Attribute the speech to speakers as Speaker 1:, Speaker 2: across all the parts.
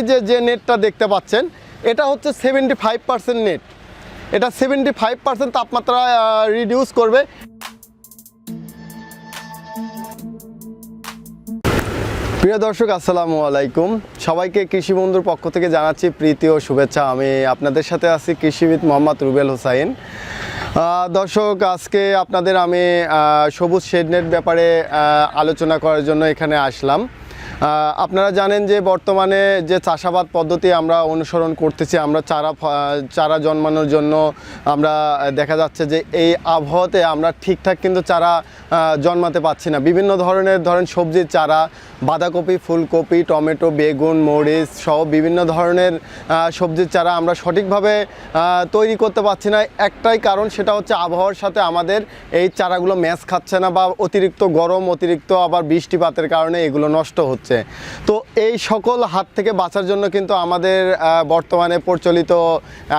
Speaker 1: এই যে যে নেটটা দেখতে পাচ্ছেন এটা হচ্ছে সেভেন্টি ফাইভ পার্সেন্ট নেট এটা সেভেন্টি ফাইভ পার্সেন্ট তাপমাত্রা রিডিউস করবে। প্রিয় দর্শক আসসালামু আলাইকুম। সবাইকে কৃষি বন্ধুর পক্ষ থেকে জানাচ্ছি প্রীতি ও শুভেচ্ছা। আমি আপনাদের সাথে আছি কৃষিবিদ মোহাম্মদ রুবেল হোসাইন। দর্শক আজকে আপনাদের আমি সবুজ শেডনেট ব্যাপারে আহ, আলোচনা করার জন্য এখানে আসলাম। আপনারা জানেন যে বর্তমানে যে চাষাবাদ পদ্ধতি আমরা অনুসরণ করতেছি, আমরা চারা চারা জন্মানোর জন্য আমরা দেখা যাচ্ছে যে এই আবহাওয়াতে আমরা ঠিকঠাক কিন্তু চারা জন্মাতে পারছি না। বিভিন্ন ধরনের, ধরেন সবজির চারা, বাঁধাকপি, ফুলকপি, টমেটো, বেগুন, মরিচ সহ বিভিন্ন ধরনের সবজির চারা আমরা সঠিকভাবে তৈরি করতে পারছি না। একটাই কারণ সেটা হচ্ছে আবহাওয়ার সাথে আমাদের এই চারাগুলো ম্যাচ খাচ্ছে না বা অতিরিক্ত গরম, অতিরিক্ত আবার বৃষ্টিপাতের কারণে এগুলো নষ্ট হচ্ছে। তো এই সকল হাত থেকে বাঁচার জন্য কিন্তু আমাদের বর্তমানে প্রচলিত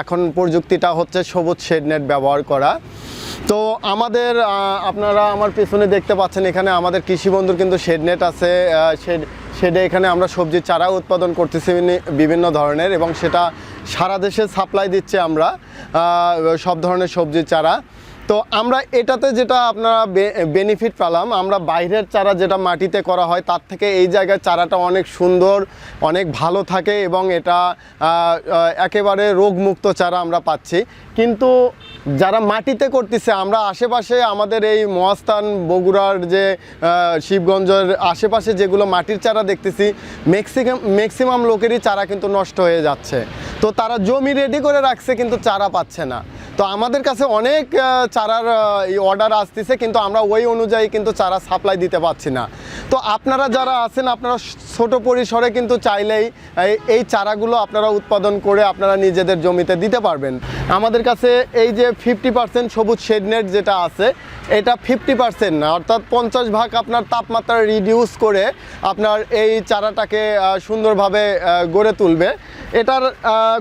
Speaker 1: এখন প্রযুক্তিটা হচ্ছে সবুজ শেড নেট ব্যবহার করা। তো আমাদের আপনারা আমার পেছনে দেখতে পাচ্ছেন এখানে আমাদের কৃষি বন্ধুর কিন্তু শেড নেট আছে শেড, শেডে এখানে আমরা সবজির চারা উৎপাদন করতেছি বিভিন্ন ধরনের এবং সেটা সারা দেশে সাপ্লাই দিচ্ছে আমরা সব ধরনের সবজির চারা। তো আমরা এটাতে যেটা আপনারা বেনিফিট পেলাম, আমরা বাইরের চারা যেটা মাটিতে করা হয়, তার থেকে এই জায়গায় চারাটা অনেক সুন্দর, অনেক ভালো থাকে এবং এটা একেবারে রোগমুক্ত চারা আমরা পাচ্ছি। কিন্তু যারা মাটিতে করতেছে, আমরা আশেপাশে আমাদের এই মহাস্থান বগুড়ার যে শিবগঞ্জের আশেপাশে যেগুলো মাটির চারা দেখতেছি ম্যাক্সিমাম ম্যাক্সিমাম লোকেরই চারা কিন্তু নষ্ট হয়ে যাচ্ছে। তো তারা জমি রেডি করে রাখছে, কিন্তু চারা পাচ্ছে না। তো আমাদের কাছে অনেক চারার অর্ডার আসতেছে, কিন্তু আমরা ওই অনুযায়ী কিন্তু চারা সাপ্লাই দিতে পারছি না। তো আপনারা যারা আছেন, আপনারা ছোট পরিসরে কিন্তু চাইলেই এই- এই চারাগুলো আপনারা উৎপাদন করে আপনারা নিজেদের জমিতে দিতে পারবেন। আমাদের কাছে এই যে ফিফটি পার্সেন্ট সবুজ শেডনেট যেটা আছে, এটা ফিফটি পার্সেন্ট না, অর্থাৎ পঞ্চাশ ভাগ আপনার তাপমাত্রা রিডিউস করে আপনার এই চারাটাকে সুন্দরভাবে গড়ে তুলবে। এটার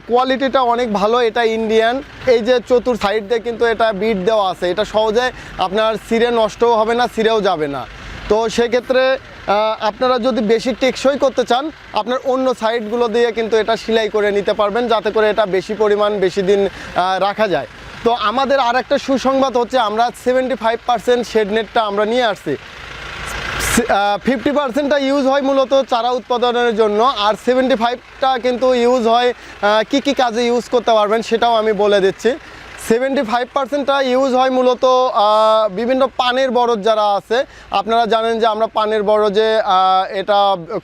Speaker 1: কোয়ালিটিটা অনেক ভালো, এটা ইন্ডিয়ান এই যে চতুর সাইড দিয়ে কিন্তু এটা বিট দেওয়া আছে। এটা সহজে আপনার সিরে নষ্টও হবে না সিরেও যাবে না। তো সেক্ষেত্রে আপনারা যদি বেশি টেকসই করতে চান, আপনার অন্য সাইডগুলো দিয়ে কিন্তু এটা সেলাই করে নিতে পারবেন, যাতে করে এটা বেশি পরিমাণ, বেশি দিন রাখা যায়। তো আমাদের আর একটা সুসংবাদ হচ্ছে, আমরা সেভেন্টি ফাইভ পার্সেন্ট শেডনেটটা আমরা নিয়ে আসছি। ফিফটি পার্সেন্টটা ইউজ হয় মূলত চারা উৎপাদনের জন্য, আর সেভেন্টি ফাইভটা কিন্তু ইউজ হয় কি কি কাজে ইউজ করতে পারবেন সেটাও আমি বলে দিচ্ছি। সেভেন্টি ফাইভ পার্সেন্টটা ইউজ হয় মূলত বিভিন্ন পানের বরজ যারা আছে, আপনারা জানেন যে আমরা পানের বরজে এটা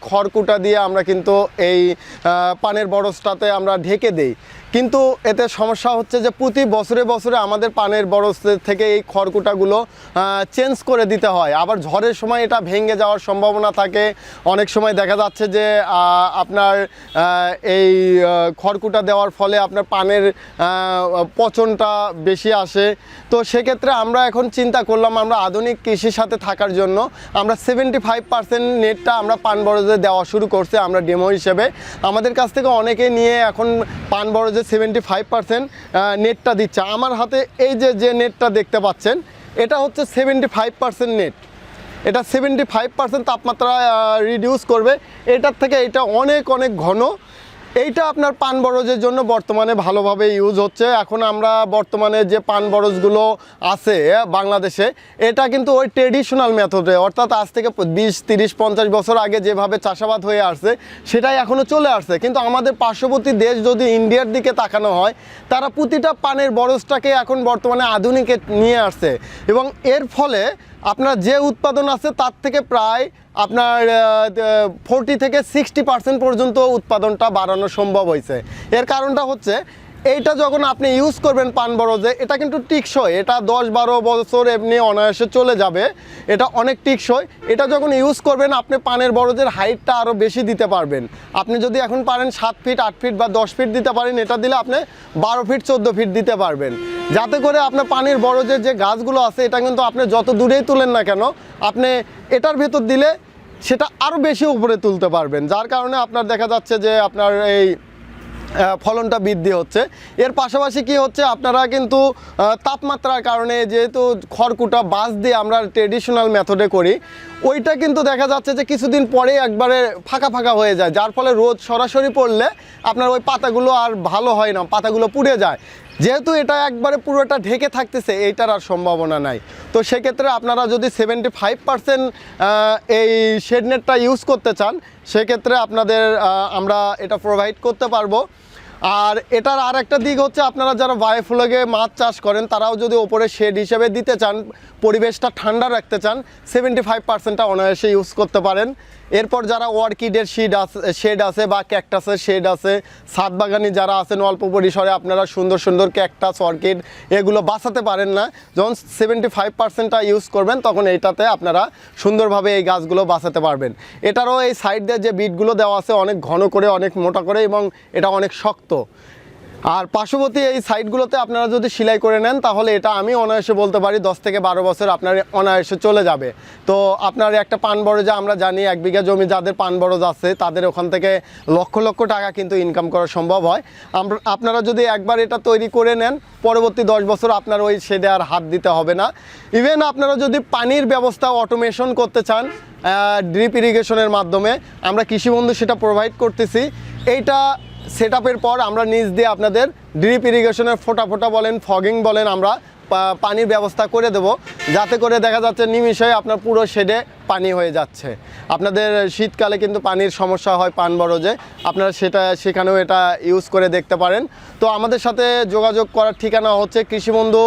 Speaker 1: খড়কুটা দিয়ে আমরা কিন্তু এই পানের বরজটাতে আমরা ঢেকে দেই। কিন্তু এতে সমস্যা হচ্ছে যে প্রতি বছরে বছরে আমাদের পানের বরজ থেকে এই খড়কুটাগুলো চেঞ্জ করে দিতে হয়। আবার ঝড়ের সময় এটা ভেঙে যাওয়ার সম্ভাবনা থাকে। অনেক সময় দেখা যাচ্ছে যে আপনার এই খড়কুটা দেওয়ার ফলে আপনার পানের পচনটা বেশি আসে। তো সেক্ষেত্রে আমরা এখন চিন্তা করলাম আমরা আধুনিক কৃষির সাথে থাকার জন্য আমরা সেভেন্টি ফাইভ পার্সেন্ট নেটটা আমরা পান বরজে দেওয়া শুরু করছে আমরা ডেমো হিসেবে। আমাদের কাছ থেকে অনেকে নিয়ে এখন পান বরজে সেভেন্টি ফাইভ পার্সেন্ট নেটটা দিচ্ছে। আমার হাতে এই যে যে নেটটা দেখতে পাচ্ছেন, এটা হচ্ছে সেভেন্টি ফাইভ পার্সেন্ট নেট এটা সেভেন্টি ফাইভ পার্সেন্ট তাপমাত্রা রিডিউস করবে। এটার থেকে এটা অনেক অনেক ঘন। এইটা আপনার পান বরজের জন্য বর্তমানে ভালোভাবে ইউজ হচ্ছে। এখন আমরা বর্তমানে যে পান বরজগুলো আছে বাংলাদেশে, এটা কিন্তু ওই ট্রেডিশনাল মেথডে অর্থাৎ আজ থেকে বিশ, তিরিশ, পঞ্চাশ বছর আগে যেভাবে চাষাবাদ হয়ে আসছে, সেটাই এখনও চলে আসছে। কিন্তু আমাদের পার্শ্ববর্তী দেশ যদি ইন্ডিয়ার দিকে তাকানো হয়, তারা প্রতিটা পানের বরজটাকে এখন বর্তমানে আধুনিকে নিয়ে আসছে। এবং এর ফলে আপনার যে উৎপাদন আছে তার থেকে প্রায় আপনার ফোরটি থেকে সিক্সটি পার্সেন্ট পর্যন্ত উৎপাদনটা বাড়ানো সম্ভব হয়েছে। এর কারণটা হচ্ছে এইটা যখন আপনি ইউজ করবেন পান বরজে, এটা কিন্তু টিকসই। এটা দশ বারো বছর এমনি অনায়াসে চলে যাবে। এটা অনেক টিকসই। এটা যখন ইউজ করবেন, আপনি পানের বরজের হাইটটা আরও বেশি দিতে পারবেন। আপনি যদি এখন পারেন সাত ফিট আট ফিট বা দশ ফিট দিতে পারেন, এটা দিলে আপনি বারো ফিট চোদ্দ ফিট দিতে পারবেন। যাতে করে আপনার পানির বরজের যে গাছগুলো আছে, এটা কিন্তু আপনি যত দূরেই তুলেন না কেন, আপনি এটার ভেতর দিলে সেটা আরও বেশি উপরে তুলতে পারবেন। যার কারণে আপনার দেখা যাচ্ছে যে আপনার এই ফলনটা বৃদ্ধি হচ্ছে। এর পাশাপাশি কি হচ্ছে, আপনারা কিন্তু তাপমাত্রার কারণে যেহেতু খড়কুটা বাস দিয়ে আমরা ট্রেডিশনাল মেথডে করি, ওইটা কিন্তু দেখা যাচ্ছে যে কিছুদিন পরে একবারে ফাঁকা ফাঁকা হয়ে যায়। যার ফলে রোদ সরাসরি পড়লে আপনার ওই পাতাগুলো আর ভালো হয় না, পাতাগুলো পুড়ে যায়। যেহেতু এটা একবারে পুরোটা ঢেকে থাকতেছে, এইটার আর সম্ভাবনা নাই। তো সেক্ষেত্রে আপনারা যদি সেভেন্টি ফাইভ পার্সেন্ট এই শেড নেটটা ইউজ করতে চান, সেক্ষেত্রে আপনাদের আমরা এটা প্রোভাইড করতে পারব। আর এটার আর একটা দিক হচ্ছে আপনারা যারা বায়োফ্লগে মাছ চাষ করেন, তারাও যদি ওপরে শেড হিসেবে দিতে চান, পরিবেশটা ঠান্ডা রাখতে চান সেভেন্টি ফাইভ পার্সেন্টটা অনায়াসে ইউজ করতে পারেন। এরপর যারা অর্কিডের শিড আছে শেড আছে বা ক্যাকটাসের শেড আছে সাত বাগানি যারা আছেন অল্প পরিসরে আপনারা সুন্দর সুন্দর ক্যাকটাস অর্কিড এগুলো বাঁচাতে পারেন না। যখন সেভেন্টি ফাইভ পার্সেন্টটা ইউজ করবেন, তখন এইটাতে আপনারা সুন্দরভাবে এই গাছগুলো বাঁচাতে পারবেন। এটারও এই সাইড দিয়ে যে বিটগুলো দেওয়া আছে, অনেক ঘন করে, অনেক মোটা করে এবং এটা অনেক শক্ত। আর পার্শ্ববর্তী এই সাইডগুলোতে আপনারা যদি সেলাই করে নেন, তাহলে এটা আমি অনায়াসে বলতে পারি দশ থেকে বারো বছর আপনার অনায়াসে চলে যাবে। তো আপনার একটা পান বরজা আমরা জানি, এক বিঘা জমি যাদের পান বরজ আছে, তাদের ওখান থেকে লক্ষ লক্ষ টাকা কিন্তু ইনকাম করা সম্ভব হয়। আপনারা যদি একবার এটা তৈরি করে নেন, পরবর্তী দশ বছর আপনার ওই শেডে আর হাত দিতে হবে না। ইভেন আপনারা যদি পানির ব্যবস্থা অটোমেশন করতে চান ড্রিপ ইরিগেশনের মাধ্যমে, আমরা কৃষিবন্ধু সেটা প্রোভাইড করতেছি। এইটা সেট পর আমরা নিচ দিয়ে আপনাদের ড্রিপ ইরিগেশনের ফোটা ফোটা বলেন ফগিং বলেন আমরা পানির ব্যবস্থা করে দেব। যাতে করে দেখা যাচ্ছে নিমিষে আপনার পুরো শেডে পানি হয়ে যাচ্ছে। আপনাদের শীতকালে কিন্তু পানির সমস্যা হয় পান বরজে। আপনারা সেটা, সেখানেও এটা ইউজ করে দেখতে পারেন। তো আমাদের সাথে যোগাযোগ করার ঠিকানা হচ্ছে কৃষিবন্ধু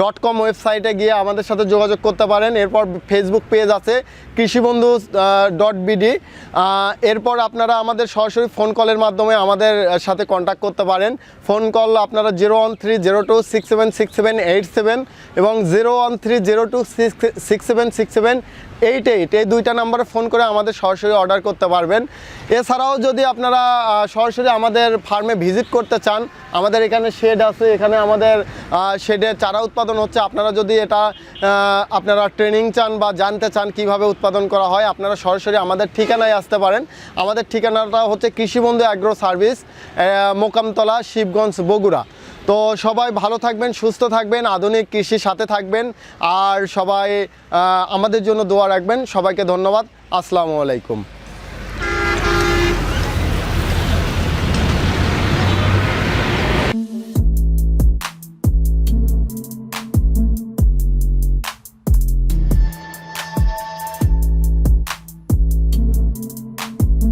Speaker 1: ডট কম ওয়েবসাইটে গিয়ে আমাদের সাথে যোগাযোগ করতে পারেন। এরপর ফেসবুক পেজ আছে কৃষিবন্ধু ডট বিডি এরপর আপনারা আমাদের সরাসরি ফোন কলের মাধ্যমে আমাদের সাথে কন্ট্যাক্ট করতে পারেন। ফোন কল আপনারা zero one three zero two six seven six seven eight এবং zero one three zero two six six seven six seven eight eight এই দুইটা নাম্বারে ফোন করে আমাদের সরাসরি অর্ডার করতে পারবেন। এছাড়াও যদি আপনারা সরাসরি আমাদের ফার্মে ভিজিট করতে চান, আমাদের এখানে শেড আছে, এখানে আমাদের শেডে চারা উৎপাদন হচ্ছে, আপনারা যদি এটা আপনারা ট্রেনিং চান বা জানতে চান কীভাবে উৎপাদন করা হয়, আপনারা সরাসরি আমাদের ঠিকানায় আসতে পারেন। আমাদের ঠিকানাটা হচ্ছে কৃষিবন্ধু অ্যাগ্রো সার্ভিস মোকামতলা, শিবগঞ্জ, বগুড়া। তো সবাই ভালো থাকবেন, সুস্থ থাকবেন, আধুনিক কৃষির সাথে থাকবেন, আর সবাই আমাদের জন্য দোয়া রাখবেন। সবাইকে ধন্যবাদ। আসসালামু আলাইকুম।